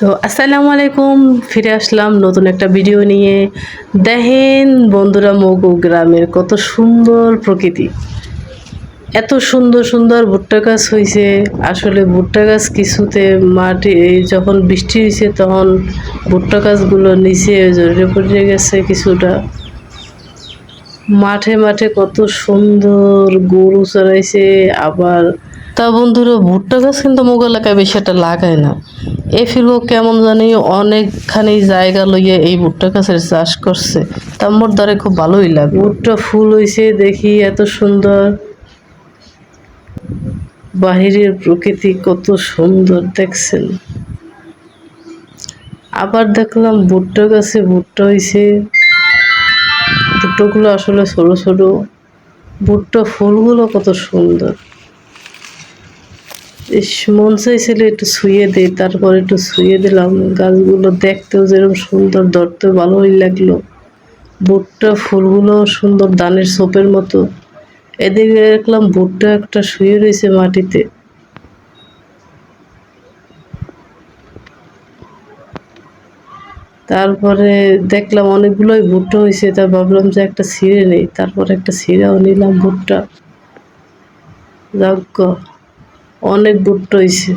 তো আসসালামু আলাইকুম, ফিরে আসলাম নতুন একটা ভিডিও নিয়ে। দেখেন বন্ধুরা মগু গ্রামের কত সুন্দর প্রকৃতি। এত সুন্দর সুন্দর ভুট্টা গাছ হয়েছে আসলে ভুট্টা গাছ কিছুতে মাটি যখন বৃষ্টি হয়েছে তখন ভুট্টা গাছগুলো নিচে জড়িয়ে পড়ে গেছে কিছুটা। মাঠে মাঠে কত সুন্দর গরু চড়াইছে, আবার তা বন্ধুরা, ভুট্টা গাছ কিন্তু মোগ এলাকায় বেশি একটা লাগায় না। এ ফিরবো কেমন জানি অনেকখানি জায়গা লইয়া এই ভুট্টা গাছের চাষ করছে। তা মোর দ্বারে খুব ভালোই লাগে ভুট্টা ফুল হয়েছে দেখি এত সুন্দর। বাহিরের প্রকৃতি কত সুন্দর দেখছেন। আবার দেখলাম ভুট্টা গাছে ভুট্টা হয়েছে ভুট্টাগুলো আসলে ছোট ছোট। ভুট্টা ফুলগুলো কত সুন্দর। মন চাইছিল একটু শুয়ে দিই তারপর একটু শুয়ে দিলাম। গাছগুলো দেখতেও যেরকম সুন্দর ধরতেও ভালোই লাগল। ভুট্টা ফুলগুলো সুন্দর দানের সোপের মতো। এদিকে দেখলাম ভুট্টা একটা শুয়ে রয়েছে মাটিতে। তারপরে দেখলাম অনেকগুলোই ভুট্টা হয়েছে তা ভাবলাম যে একটা ছিঁড়ে নেই তারপরে একটা ছিঁড়াও নিলাম ভুট্টা গে, অনেক ভুট্টা হয়েছে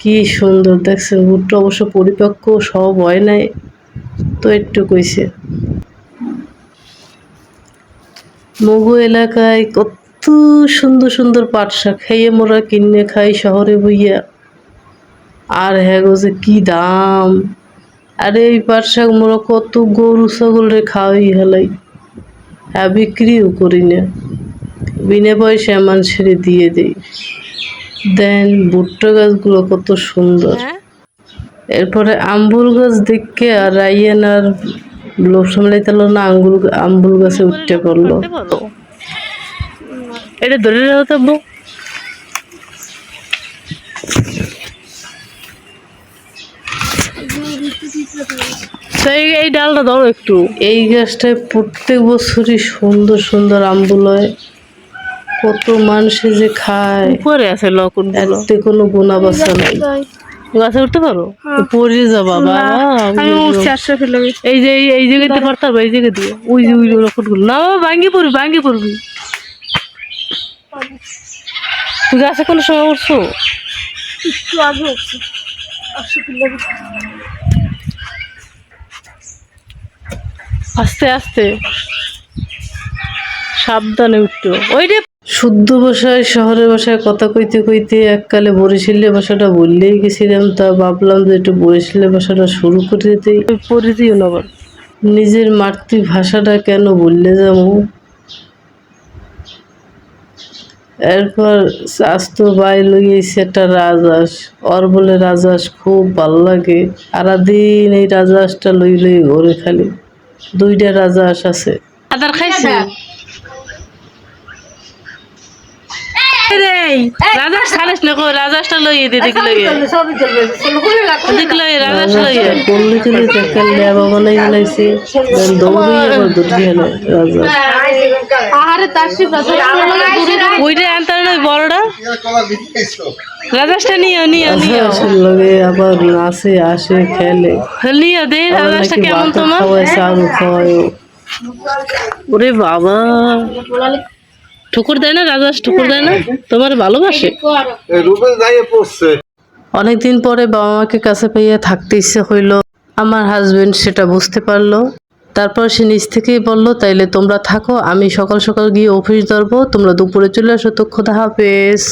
কি সুন্দর, দেখছেন? ভুট্টা অবশ্য পরিপক্ক, সব হয় নাই। তো একটু কইছে। মগু এলাকায় কত সুন্দর সুন্দর পাট শাক খাইয়ে মোরা কিনে খাই শহরে বইয়া। আর হ্যাঁ যে কি দাম। আরে এই পাট শাক মোরা কত গরু ছাগল রে খাওয়াই হেলাই। হ্যাঁ বিক্রিও করি না। বিনা পয়সায় মানুষের দিয়ে দিই। দেন ভুট্টা গাছগুলো কত সুন্দর। এরপরে আম্বুল গাছ দেখে আর রাইয়ান আর লোভ সামলাইতে না আঙ্গুল আম্বুল গাছে উঠতে পারল এটা ধরে রাখো তো এই এই ডালটা ধরো একটু। এই গাছটায় প্রত্যেক বছরই সুন্দর সুন্দর আম্বুল হয়। কত মানুষে যে খায়। উপরে আছে লকুন এতে কোনো গুণা বাসা নাই। গাছে উঠতে পারো? পড়ে যাবা বাবা আমি উঠছি এই যে এই- জায়গাতে পারতে পারব এই জায়গা দিয়ে। ওই যে ওই লকুনগুলো। না বাবা, ভাঙ্গি পড়বি ভাঙ্গি পড়বি। তুই গাছে কোনো সময় উঠছো? একটু আগে উঠছি। আস্তে আস্তে। সাবধানে উঠতো ওই রে শুদ্ধ ভাষায় শহরের ভাষায় কথা কইতে কইতে এককালে বরিশালের ভাষাটা বললেই গেছিলাম তা ভাবলাম যে একটু বরিশালের ভাষাটা শুরু করে দিতে পড়ে দিও না আবার। নিজের মাতৃভাষাটা কেন বললে যাব এরপর স্বাস্থ্য বাই লইয়েছে একটা রাজহাঁস। ওর বলে রাজহাঁস খুব ভালো লাগে। সারাদিন এই রাজহাঁসটা লই লই ঘরে খালি। দুইটা রাজহাঁস আছে। আদার খাইছে? রাজহাঁস খানিস না কো রাজহাঁসটা লই দে দেখি লই সবই চলবে চলো করে রাখো দেখ লই রাজহাঁস লই বললি তুই দেখে লেবা বানাই লাইছে দেন দৌড়ি আবার আহারে তার ওইটা বড়টা? নিও নিও নিও আচ্ছা, লগে আবার নাচে আসে খেলে। নিও দে কেমন তোমার? খাওয়ায় চারু খাওয়ায়। ওরে বাবা। ঠুকুর দেয় না রাজহাঁস ঠুকুর দেয় না? তোমার ভালোবাসে? অনেকদিন পরে বাবা মাকে কাছে পাইয়া থাকতে ইচ্ছে হইল। আমার হাজবেন্ড সেটা বুঝতে পারল। তারপর সে নিজ থেকেই বলল তাইলে তোমরা থাকো আমি সকাল সকাল গিয়ে অফিস ধরবো। তোমরা দুপুরে চলে আসো তো খোদা হাফেজ।